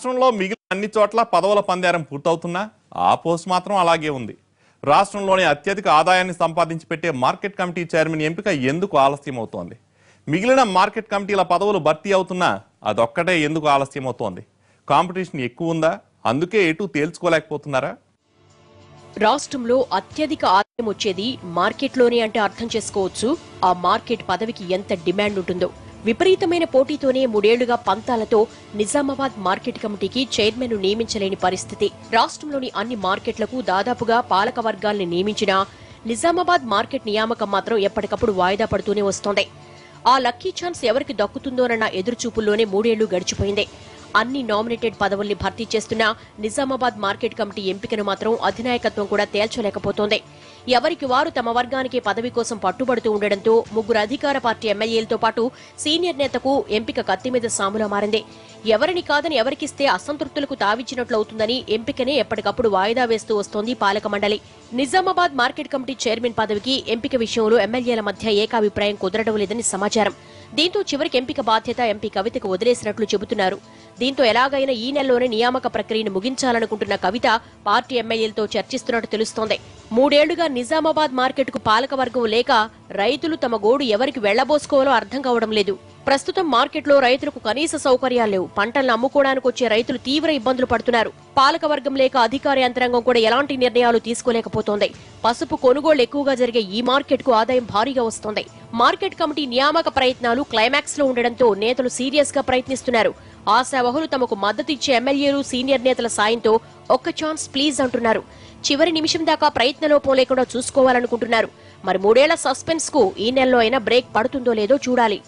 రాష్ట్రంలో మిగిలిన అన్ని చోట్ల పదవుల పందేరం పూర్తవుతున్నా ఆ పోస్ట్ మాత్రం అలాగే ఉంది. రాష్ట్రంలోని అత్యధిక ఆదాయాన్ని సంపాదించి పెట్టే మార్కెట్ కమిటీ చైర్మన్ ఎంపిక ఎందుకు ఆలస్యం అవుతోంది మిగిలిన మార్కెట్ కమిటీల పదవులు భర్తీ అవుతున్నా అదొక్కటే ఎందుకు ఆలస్యం అవుతోంది కాంపిటీషన్ ఎక్కువ ఉందా? అందుకే ఎటు తేల్చుకోలేకపోతున్నారా? రాష్ట్రంలో అత్యధిక ఆదాయం వచ్చేది మార్కెట్లోనే అంటే అర్థం చేసుకోవచ్చు. ఆ మార్కెట్ పదవికి ఎంత డిమాండ్ ఉంటుందో. విపరీతమైన పోటీతోనే మూడేళ్ళుగా పంతాలతో నిజామాబాద్ మార్కెట్ కమిటీకి చైర్మన్ నియమించలేని పరిస్థితి. రాష్ట్రంలోని అన్ని మార్కెట్లకు దాదాపుగా పాలక వర్గాల్ని నియమించినా నిజామాబాద్ మార్కెట్ నియామకం మాత్రం ఎప్పటికప్పుడు వాయిదా పడుతూనే వస్తోంది. ఆ లక్కీ ఛాన్స్ ఎవరికి దక్కుతుందోనన్న ఎదురుచూపుల్లోనే మూడేళ్ళు గడిచిపోయింది. అన్ని నామినేటెడ్ పదవుల్ని భర్తీ చేస్తున్న నిజామాబాద్ మార్కెట్ కమిటీ ఎంపికను మాత్రం అధినాయకత్వం కూడా తేల్చలేకపోతోంది. ఎవరికి వారు తమ వర్గానికి పదవి కోసం పట్టుబడుతూ ఉండడంతో ముగ్గురు అధికార పార్టీ ఎమ్మెల్యేలతో పాటు సీనియర్ నేతకు ఎంపిక కత్తి మీద సాములా మారింది. ఎవరిని కాదని ఎవరికిస్తే అసంతృప్తులకు తావిచ్చినట్లు అవుతుందని ఎంపికనే ఎప్పటికప్పుడు వాయిదా వేస్తూ వస్తోంది పాలక మండలి. నిజామాబాద్ మార్కెట్ కమిటీ చైర్మన్ పదవికి ఎంపిక విషయంలో ఎమ్మెల్యేల మధ్య ఏకాభిప్రాయం కుదరడం లేదని సమాచారం. దీంతో చివరికి ఎంపిక బాధ్యత ఎంపీ కవితకు వదిలేసినట్లు చెబుతున్నారు. దీంతో ఎలాగైనా ఈ నెలలోనే నియామక ప్రక్రియను ముగించాలనుకుంటున్న కవిత పార్టీ ఎమ్మెల్యేలతో చర్చిస్తున్నట్టు తెలుస్తోంది. మూడేళ్ళుగా నిజామాబాద్ మార్కెట్కు పాలకవర్గం లేక రైతులు తమ గోడు ఎవరికి వెళ్ళబోసుకోవాలో అర్థం కావడం లేదు. ప్రస్తుతం మార్కెట్లో రైతులకు కనీస సౌకర్యాలు లేవు. పంటలను అమ్ముకోవడానికి వచ్చే రైతులు తీవ్ర ఇబ్బందులు పడుతున్నారు. పాలకవర్గం లేక అధికార యంత్రాంగం కూడా ఎలాంటి నిర్ణయాలు తీసుకోలేకపోతోంది. పసుపు కొనుగోళ్ళు ఎక్కువగా జరిగే ఈ మార్కెట్కు ఆదాయం భారీగా వస్తోంది. మార్కెట్ కమిటీ నియామక ప్రయత్నాలు క్లైమాక్స్లో ఉండడంతో నేతలు సీరియస్గా ప్రయత్నిస్తున్నారు. ఆశావహులు తమకు మద్దతు ఇచ్చే ఎమ్మెల్యేలు సీనియర్ నేతల సాయంతో ఒక్క ఛాన్స్ ప్లీజ్ అంటున్నారు. చివరి నిమిషం దాకా ప్రయత్నలోపం లేకుండా చూసుకోవాలనుకుంటున్నారు. మరి మూడేళ్ళ సస్పెన్స్కు ఈ నెలలో అయినా బ్రేక్ పడుతుందో లేదో చూడాలి.